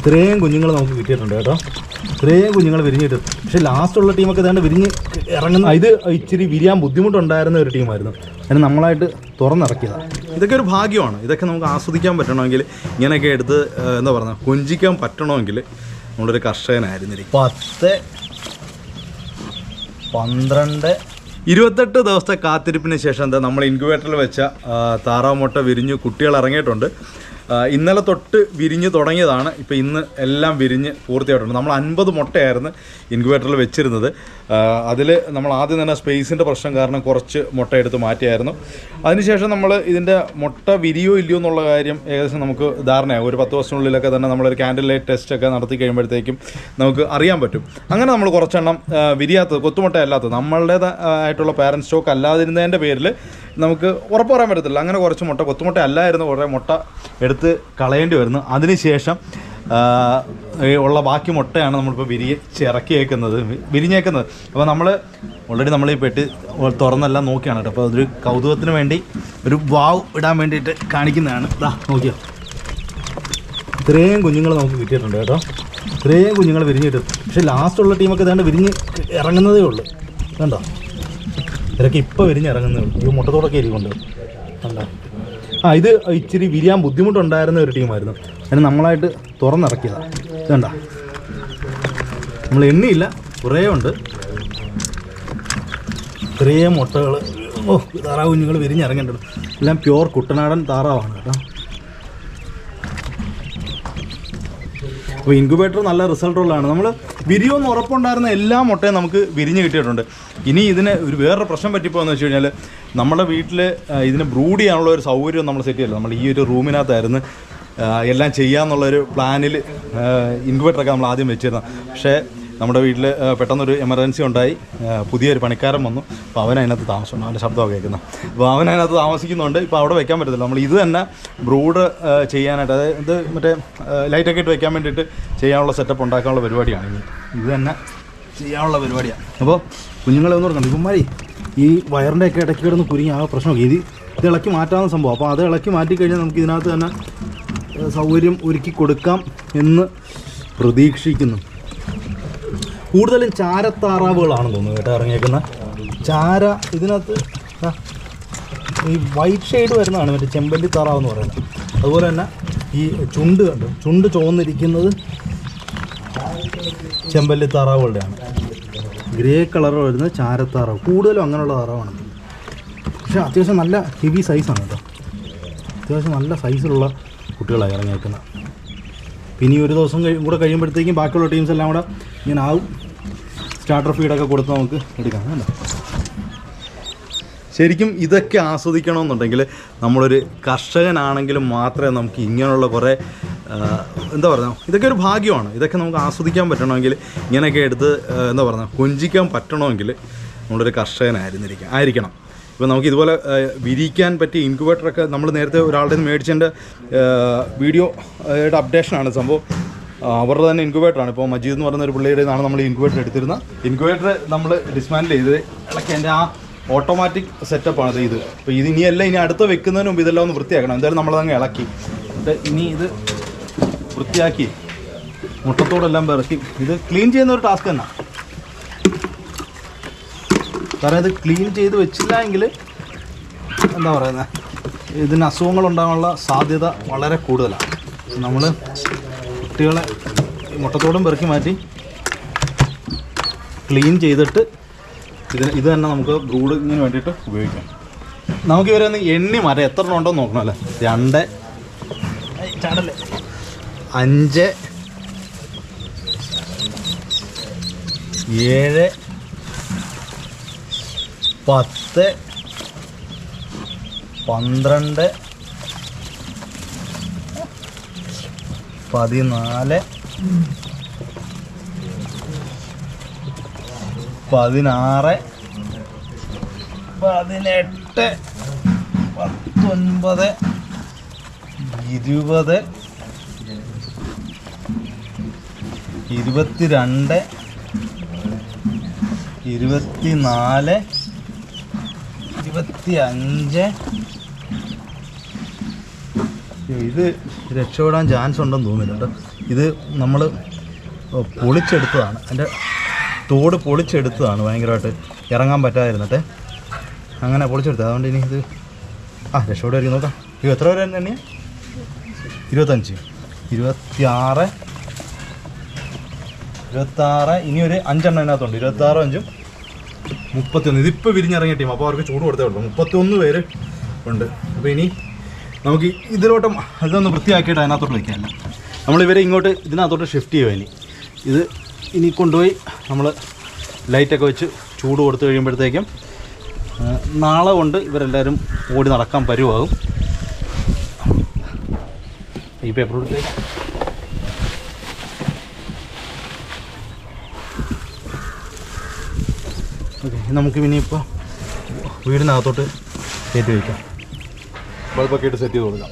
ഇത്രയും കുഞ്ഞുങ്ങൾ നമുക്ക് കിട്ടിയിട്ടുണ്ട് കേട്ടോ. ഇത്രയും കുഞ്ഞുങ്ങൾ വിരിഞ്ഞിട്ട്. പക്ഷേ ലാസ്റ്റുള്ള ടീമൊക്കെ ഏതാണ്ട് വിരിഞ്ഞ് ഇറങ്ങുന്ന ഇത് ഇച്ചിരി വിരിയാൻ ബുദ്ധിമുട്ടുണ്ടായിരുന്ന ഒരു ടീമായിരുന്നു അതിന് നമ്മളായിട്ട് തുറന്നിറക്കിയതാണ് ഇതൊക്കെ ഒരു ഭാഗ്യമാണ്. ഇതൊക്കെ നമുക്ക് ആസ്വദിക്കാൻ പറ്റണമെങ്കിൽ ഇങ്ങനെയൊക്കെ എടുത്ത് എന്താ പറയുക കൊഞ്ചിക്കാൻ പറ്റണമെങ്കിൽ നമ്മളൊരു കർഷകനായിരുന്നിരിക്കും. പത്ത് പന്ത്രണ്ട് ഇരുപത്തെട്ട് ദിവസത്തെ കാത്തിരിപ്പിന് ശേഷം എന്താ നമ്മൾ ഇൻക്യുബേറ്ററിൽ വെച്ച താറാമുട്ട വിരിഞ്ഞ് കുട്ടികൾ ഇറങ്ങിയിട്ടുണ്ട്. ഇന്നലെ തൊട്ട് വിരിഞ്ഞ് തുടങ്ങിയതാണ്. ഇപ്പോൾ ഇന്ന് എല്ലാം വിരിഞ്ഞ് പൂർത്തിയായിട്ടുണ്ട്. നമ്മൾ അൻപത് മുട്ടയായിരുന്നു ഇൻക്യുബേറ്ററിൽ വെച്ചിരുന്നത്. അതിൽ നമ്മൾ ആദ്യം തന്നെ സ്പേസിന്റെ പ്രശ്നം കാരണം കുറച്ച് മുട്ട എടുത്ത് മാറ്റിയായിരുന്നു. അതിനുശേഷം നമ്മൾ ഇതിന്റെ മുട്ട വിരിയോ ഇല്ലയോ എന്നുള്ള കാര്യം ഏകദേശം നമുക്ക് ധാരണയാകും ഒരു പത്ത് വർഷത്തിനുള്ളിലൊക്കെ തന്നെ നമ്മളൊരു ക്യാൻഡിൽ ലൈറ്റ് ടെസ്റ്റ് ഒക്കെ നടത്തി കഴിയുമ്പോഴത്തേക്കും നമുക്ക് അറിയാൻ പറ്റും. അങ്ങനെ നമ്മൾ കുറച്ചെണ്ണം വിരിയാത്തത് കൊത്തുമുട്ട അല്ലാത്തത് നമ്മളുടേതായിട്ടുള്ള പാരന്റ് സ്റ്റോക്ക് അല്ലാതിരുന്നതിന്റെ പേരിൽ നമുക്ക് ഉറപ്പ് പറയാൻ പറ്റത്തില്ല. അങ്ങനെ കുറച്ച് മുട്ട കൊത്തുമുട്ട അല്ലായിരുന്നു കുറേ മുട്ട എടുത്ത് കളയേണ്ടി വരുന്നു. അതിനുശേഷം ഉള്ള ബാക്കി മുട്ടയാണ് നമ്മളിപ്പോൾ വിരിച്ച് ചിറക്കിയേക്കുന്നത് വിരിഞ്ഞേക്കുന്നത്. അപ്പോൾ നമ്മൾ ഓൾറെഡി നമ്മൾ ഈ പെട്ടി തുറന്നെല്ലാം നോക്കിയാണ് കേട്ടോ. അപ്പോൾ അതൊരു കൗതുകത്തിന് വേണ്ടി ഒരു വാവ് ഇടാൻ വേണ്ടിയിട്ട് കാണിക്കുന്നതാണ്. ഇതാ നോക്കിയോ? ഇത്രയും കുഞ്ഞുങ്ങൾ നമുക്ക് കിട്ടിയിട്ടുണ്ട് കേട്ടോ. ഇത്രയും കുഞ്ഞുങ്ങൾ വിരിഞ്ഞിട്ട് പക്ഷേ ലാസ്റ്റുള്ള ടീമൊക്കെ ഇതാണ്ട് വിരിഞ്ഞ് ഇറങ്ങുന്നതേ ഉള്ളൂ. കണ്ടോ? ഇവരൊക്കെ ഇപ്പോൾ വിരിഞ്ഞ് ഇറങ്ങുന്നേ ഉള്ളൂ ഈ മുട്ടത്തോടൊക്കെ ഇരിക്കുന്നുണ്ട് കണ്ടോ? ആ ഇത് ഇച്ചിരി വിരിയാൻ ബുദ്ധിമുട്ടുണ്ടായിരുന്ന ഒരു ടീമായിരുന്നു. അതിന് നമ്മളായിട്ട് തുറന്നിറക്കിയതാണ് ഇതണ്ട നമ്മൾ എണ്ണിയില്ല കുറേ ഉണ്ട്. ഇത്രയും മുട്ടകൾ ഓ താറാവ് കുഞ്ഞുങ്ങൾ വിരിഞ്ഞിറങ്ങേണ്ടത്. എല്ലാം പ്യുവർ കുട്ടനാടൻ താറാവാണ് കേട്ടോ. അപ്പോൾ ഇൻക്യുബേറ്റർ നല്ല റിസൾട്ടുള്ളതാണ് നമ്മൾ വിരിയോന്ന് ഉറപ്പുണ്ടായിരുന്ന എല്ലാ മുട്ടയും നമുക്ക് വിരിഞ്ഞ് കിട്ടിയിട്ടുണ്ട്. ഇനി ഇതിന് ഒരു വേറൊരു പ്രശ്നം പറ്റിപ്പോയെന്ന് വെച്ച് കഴിഞ്ഞാൽ നമ്മുടെ വീട്ടിൽ ഇതിന് ബ്രൂഡ് ചെയ്യാനുള്ള ഒരു സൗകര്യം നമ്മൾ സെറ്റ് ചെയ്യില്ല. നമ്മൾ ഈ ഒരു റൂമിനകത്തായിരുന്നു എല്ലാം ചെയ്യാമെന്നുള്ളൊരു പ്ലാനിൽ ഇൻക്യുബേറ്ററൊക്കെ നമ്മൾ ആദ്യം വെച്ചിരുന്നത്. പക്ഷേ നമ്മുടെ വീട്ടിൽ പെട്ടെന്നൊരു എമർജൻസി ഉണ്ടായി. പുതിയൊരു പണിക്കാരൻ വന്നു. അപ്പോൾ അവൻ അതിനകത്ത് താമസം അവന്റെ ശബ്ദമൊക്കെ കേൾക്കുന്നത് അപ്പോൾ അവൻ അതിനകത്ത് താമസിക്കുന്നുണ്ട്. ഇപ്പോൾ അവിടെ വെക്കാൻ പറ്റത്തില്ല. നമ്മൾ ഇത് തന്നെ ബ്രൂഡ് ചെയ്യാനായിട്ട് അതായത് ഇത് മറ്റേ ലൈറ്റൊക്കെ ഇട്ട് വെക്കാൻ വേണ്ടിയിട്ട് ചെയ്യാനുള്ള സെറ്റപ്പ് ഉണ്ടാക്കാനുള്ള പരിപാടിയാണ് ഇത്. തന്നെ ചെയ്യാനുള്ള പരിപാടിയാണ്. അപ്പോൾ കുഞ്ഞുങ്ങളെ ഒന്ന് ഓർക്കണം. ഇവന്മാരി ഈ വയറിന്റെ ഒക്കെ ഇടയ്ക്ക് കിടന്ന് കുരുങ്ങി ആ പ്രശ്നമൊക്കെ ഇത് ഇത് ഇളക്കി മാറ്റാവുന്ന സംഭവം. അപ്പോൾ അത് ഇളക്കി മാറ്റി കഴിഞ്ഞാൽ നമുക്ക് ഇതിനകത്ത് തന്നെ സൗകര്യം ഒരുക്കി കൊടുക്കാം എന്ന് പ്രതീക്ഷിക്കുന്നു. കൂടുതലും ചാരത്താറാവുകളാണെന്ന് തോന്നുന്നു കേട്ടോ ഇറങ്ങിയേക്കുന്ന ചാര ഇതിനകത്ത് ഈ വൈറ്റ് ഷെയ്ഡ് വരുന്നതാണ് മറ്റേ ചെമ്പല്ലി താറാവ് എന്ന് പറയുന്നത്. അതുപോലെ തന്നെ ഈ ചുണ്ട് കണ്ടു? ചുണ്ട് ചുവന്നിരിക്കുന്നത് ചെമ്പല്ലി താറാവുകളുടെയാണ്. ഗ്രേ കളർ വരുന്ന ചാരത്താറാവ്. കൂടുതലും അങ്ങനെയുള്ള താറാവാണ്. പക്ഷേ അത്യാവശ്യം നല്ല ഹെവി സൈസാണ് കേട്ടോ. അത്യാവശ്യം നല്ല സൈസിലുള്ള കുട്ടികളാണ് ഇറങ്ങിയേക്കുന്നത്. ഈ ഒരു ദിവസം കഴിയും കൂടെ കഴിയുമ്പോഴത്തേക്കും ബാക്കിയുള്ള ടീംസ് എല്ലാം കൂടെ ഇങ്ങനെ ആവും. സ്റ്റാർട്ടർ ഫീഡൊക്കെ കൊടുത്ത് നമുക്ക് എടുക്കാം അല്ലേ ശരിക്കും ഇതൊക്കെ ആസ്വദിക്കണമെന്നുണ്ടെങ്കിൽ നമ്മളൊരു കർഷകനാണെങ്കിലും മാത്രമേ നമുക്ക് ഇങ്ങനെയുള്ള കുറേ എന്താ പറയുക ഇതൊക്കെ ഒരു ഭാഗ്യമാണ്. ഇതൊക്കെ നമുക്ക് ആസ്വദിക്കാൻ പറ്റണമെങ്കിൽ ഇങ്ങനെയൊക്കെ എടുത്ത് എന്താ പറയുക കൊഞ്ചിക്കാൻ പറ്റണമെങ്കിൽ നമ്മളൊരു കർഷകനായിരുന്നിരിക്കും ആയിരിക്കണം. ഇപ്പോൾ നമുക്ക് ഇതുപോലെ വിരിയിക്കാൻ പറ്റിയ ഇൻക്യുബേറ്ററൊക്കെ നമ്മൾ നേരത്തെ ഒരാളുടെ നിന്ന് മേടിച്ചതിന്റെ വീഡിയോ യുടെ അപ്ഡേഷനാണ് സംഭവം. അവരുടെ തന്നെ ഇൻക്യുബേറ്ററാണ് ഇപ്പോൾ മജീദ് എന്ന് പറയുന്ന ഒരു പുള്ളിയുടെ നിന്നാണ് നമ്മൾ ഇൻക്യുബേറ്റർ എടുത്തിരുന്നത്. ഇൻക്യുബേറ്റർ നമ്മൾ ഡിസ്മാൻഡിൽ ചെയ്ത് ഇളക്കി എന്റെ ആ ഓട്ടോമാറ്റിക് സെറ്റപ്പാണ് ഇത്. അപ്പോൾ ഇത് ഇനിയല്ല ഇനി അടുത്ത വെക്കുന്നതിന് മുമ്പ് ഇതെല്ലാം ഒന്ന് വൃത്തിയാക്കണം. എന്തായാലും നമ്മളതങ്ങ് ഇളക്കി. ഇനി ഇത് വൃത്തിയാക്കി. മുട്ടത്തോടെല്ലാം പിറക്കി. ഇത് ക്ലീൻ ചെയ്യുന്ന ഒരു ടാസ്ക് തന്നെ. കാരണം ഇത് ക്ലീൻ ചെയ്ത് വെച്ചില്ല എങ്കിൽ എന്താ പറയുന്നത് ഇതിന് അസുഖങ്ങൾ ഉണ്ടാകാനുള്ള സാധ്യത വളരെ കൂടുതലാണ്. നമ്മൾ കുട്ടികളെ മുട്ടത്തോടും പെറുക്കി മാറ്റി ക്ലീൻ ചെയ്തിട്ട് ഇതിന് ഇത് തന്നെ നമുക്ക് ബ്രൂഡിങ്ങിന് വേണ്ടിയിട്ട് ഉപയോഗിക്കാം. നമുക്ക് ഇവരെ ഒന്ന് എണ്ണി മാറ്റാം. എത്ര എണ്ണം ഉണ്ടോ നോക്കണം അല്ലേ? രണ്ട് അഞ്ച് ഏഴ് പത്ത് പന്ത്രണ്ട് പതിനാല് പതിനാറ് പതിനെട്ട് പത്തൊൻപത് ഇരുപത് ഇരുപത്തിരണ്ട് ഇരുപത്തിനാല് ഇരുപത്തി അഞ്ച് ഇത് രക്ഷപ്പെടാൻ ചാൻസ് ഉണ്ടെന്ന് തോന്നുന്നില്ല ഇത് നമ്മൾ പൊളിച്ചെടുത്തതാണ്. എന്റെ തോട് പൊളിച്ചെടുത്തതാണ് ഭയങ്കരമായിട്ട്. ഇറങ്ങാൻ പറ്റാതിരുന്നിട്ട്. അങ്ങനെ പൊളിച്ചെടുത്തത്. അതുകൊണ്ട് ഇനി ഇത് ആ രക്ഷപ്പെടുമായിരിക്കും നോക്കാം. ഇത് എത്ര വരെ തന്നെ ഇരുപത്തഞ്ച്. ഇരുപത്തിയാറ്. ഇരുപത്താറ്. ഇനി ഒരു അഞ്ചെണ്ണം അതിനകത്തുണ്ട് ഇരുപത്താറും അഞ്ചും മുപ്പത്തിയൊന്ന്. ഇതിപ്പോൾ വിരിഞ്ഞിറങ്ങിയ ടീം അപ്പോൾ അവർക്ക് ചൂട് കൊടുത്തേ ഉള്ളൂ. മുപ്പത്തിയൊന്ന് പേര് ഉണ്ട്. അപ്പോൾ ഇനി നമുക്ക് ഇതിലോട്ടും അതൊന്ന് വൃത്തിയാക്കിയിട്ട് അതിനകത്തോട്ട് വയ്ക്കാമല്ല ഇവരെ ഇങ്ങോട്ട് ഇതിനകത്തോട്ട് ഷിഫ്റ്റ് ചെയ്യുക ഇനി. ഇത് ഇനി കൊണ്ടുപോയി നമ്മൾ ലൈറ്റൊക്കെ വെച്ച് ചൂട് കൊടുത്തു കഴിയുമ്പോഴത്തേക്കും നാളെ കൊണ്ട് ഇവരെല്ലാവരും ഓടി നടക്കാൻ പരുവാകും ഈ പേപ്പർ കൊടുത്തേ ഓക്കെ നമുക്ക് ഇനിയിപ്പോൾ വീടിനകത്തോട്ട് കയറ്റി വയ്ക്കാം ബൾബൊക്കെ ഇട്ട് സെറ്റ് ചെയ്ത് കൊടുക്കാം.